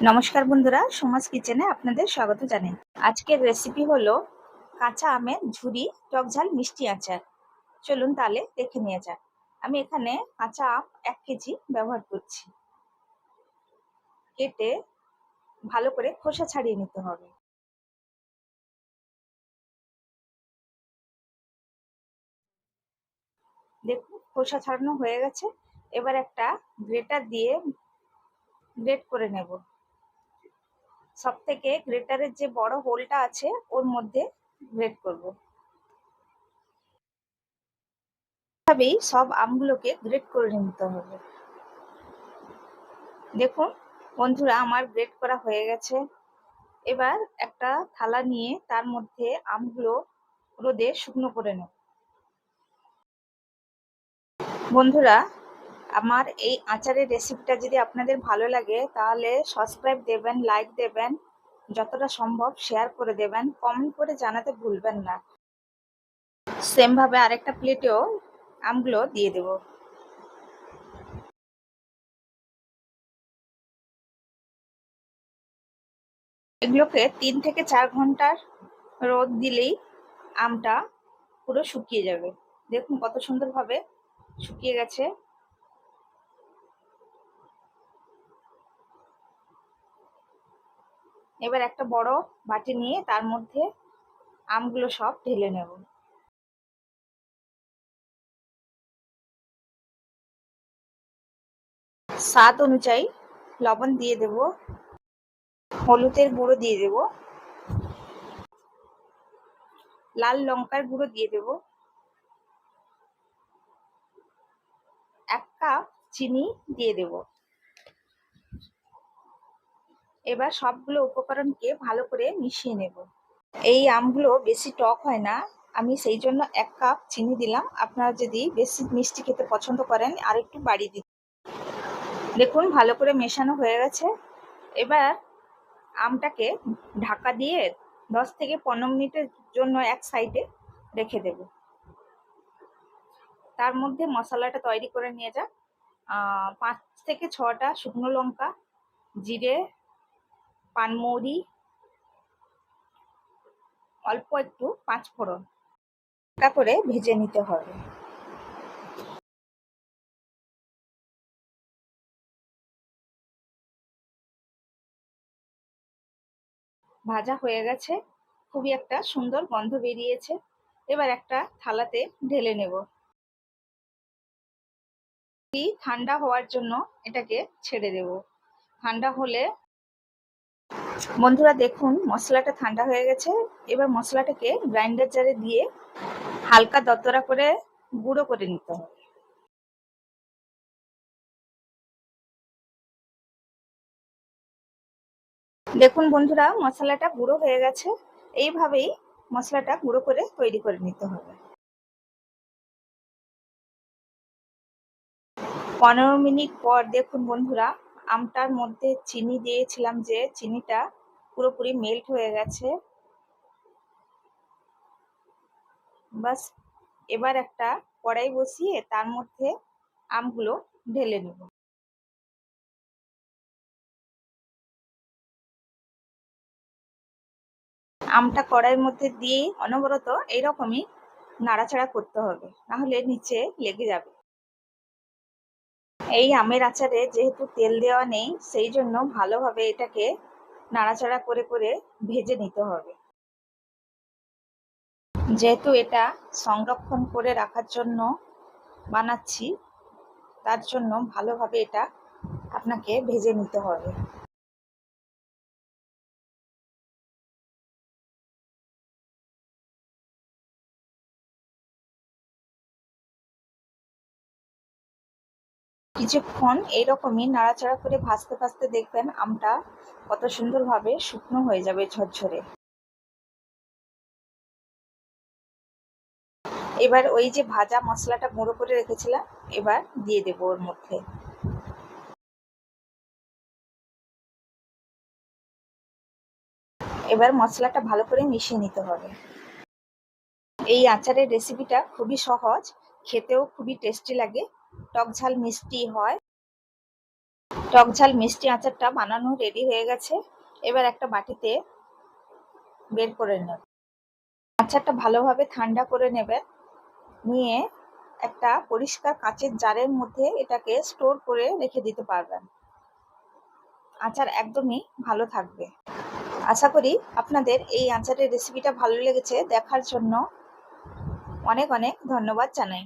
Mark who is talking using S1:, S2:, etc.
S1: নমস্কার বন্ধুরা, সমাজ কিচেনে আপনাদের স্বাগত জানাই। আজকের রেসিপি হলো কাঁচা আমের ঝুরি টকঝাল মিষ্টি আচার। চলুন তাহলে দেখে নিয়ে যাক। আমি এখানে কাঁচা আম এক কেজি ব্যবহার করছি। কেটে ভালো করে খোসা ছাড়িয়ে নিতে হবে। দেখুন, খোসা ছাড়ানো হয়ে গেছে। এবার একটা গ্রেটার দিয়ে গ্রেট করে নেব। সব থেকে গ্রেটারের যে বড় হোলটা আছে, ওর মধ্যে গ্রেট করব। এভাবেই সব আমগুলোকে গ্রেট করে নিতে হবে। দেখুন, বন্ধুরা, আমার গ্রেট করা হয়ে গেছে। এবার একটা থালা নিয়ে তার মধ্যে আমগুলো রোদে শুকনো করে নেব। বন্ধুরা আমার এই আচারের রেসিপিটা যদি আপনাদের ভালো লাগে, তাহলে সাবস্ক্রাইব দেবেন লাইক দেবেন, যতটা সম্ভব শেয়ার করে দেবেন কমেন্ট করে জানাতে ভুলবেন না। সেমভাবে আরেকটা প্লেটেও আমগুলো দিয়ে দেব। এগুলোকে তিন থেকে চার ঘণ্টার রোদ দিলেই আমটা পুরো শুকিয়ে যাবে। দেখুন কত সুন্দরভাবে শুকিয়ে গেছে। এবার একটা বড় বাটি নিয়ে তার মধ্যে আমগুলো সব ঢেলে নেব। স্বাদ অনুযায়ী লবণ দিয়ে দেব। হলুদের গুঁড়ো দিয়ে দেব। লাল লঙ্কার গুঁড়ো দিয়ে দেব। এক কাপ চিনি দিয়ে দেব। এবার সবগুলো উপকরণকে ভালো করে মিশিয়ে নেব। এই আমগুলো বেশি টক হয় না। আমি সেই জন্য এক কাপ চিনি দিলাম। আপনারা যদি বেশি মিষ্টি খেতে পছন্দ করেন আর একটু বাড়িয়ে দিন দেখুন, ভালো করে মেশানো হয়ে গেছে। এবার আমটাকে ঢাকা দিয়ে দশ থেকে পনেরো মিনিটের জন্য এক সাইডে রেখে দেব। তার মধ্যে মশলাটা তৈরি করে নিয়ে যাক। পাঁচ থেকে ছটা শুকনো লঙ্কা, জিরে পানমৌরি। অল্প একটু পাঁচ ফোড়ন। হালকা করে ভেজে নিতে হবে। ভাজা হয়ে গেছে। খুবই একটা সুন্দর গন্ধ বেরিয়েছে। এবার একটা থালাতে ঢেলে নেব। ঠান্ডা হওয়ার জন্য এটাকে ছেড়ে দেব। ঠান্ডা হলে বন্ধুরা দেখুন, মশলাটা ঠান্ডা হয়ে গেছে। এবার মশলাটাকে গ্রাইন্ডার জারে দিয়ে হালকা দতরা করে গুঁড়ো করে নিতে হবে। দেখুন বন্ধুরা, মশলাটা গুঁড়ো হয়ে গেছে। এইভাবেই মশলাটা গুঁড়ো করে তৈরি করে নিতে হবে। পনেরো মিনিট পর দেখুন বন্ধুরা আমটার মধ্যে চিনি দিয়েছিলাম যে চিনিটা পুরোপুরি মেল্ট হয়ে গেছে। বাস, এবার একটা কড়াই বসিয়ে তার মধ্যে আমগুলো ঢেলে নেব। আমটা কড়াইয়ের মধ্যে দিয়ে অনবরত এইরকমই নাড়াচাড়া করতে হবে, নাহলে নিচে লেগে যাবে। এই আমের আচারে যেহেতু তেল দেওয়া নেই, সেই জন্য ভালোভাবে এটাকে নাড়াচাড়া করে করে ভেজে নিতে হবে। যেহেতু এটা সংরক্ষণ করে রাখার জন্য বানাচ্ছি, তার জন্য ভালোভাবে এটা আপনাকে ভেজে নিতে হবে। কিছুক্ষণ এইরকমই নাড়াচাড়া করে ভাজতে ভাজতে দেখবেন আমটা কত সুন্দরভাবে শুকনো হয়ে যাবে ঝরঝরে। এবার ওই যে ভাজা মশলাটা গুঁড়ো করে রেখেছিলাম, এবার দিয়ে দেবো ওর মধ্যে। এবার মশলাটা ভালো করে মিশিয়ে নিতে হবে। এই আচারের রেসিপিটা খুবই সহজ, খেতেও খুবই টেস্টি লাগে। টক ঝাল মিষ্টি হয়। টক ঝাল মিষ্টি আচারটা বানানো রেডি হয়ে গেছে। এবার একটা বাটিতে বের করে নেব। আচারটা ভালোভাবে ঠান্ডা করে নেবেন নিয়ে একটা পরিষ্কার কাঁচের জারের মধ্যে এটাকে স্টোর করে রেখে দিতে পারবেন। আচার একদমই ভালো থাকবে। আশা করি আপনাদের এই আচারের রেসিপিটা ভালো লেগেছে। দেখার জন্য অনেক অনেক ধন্যবাদ জানাই।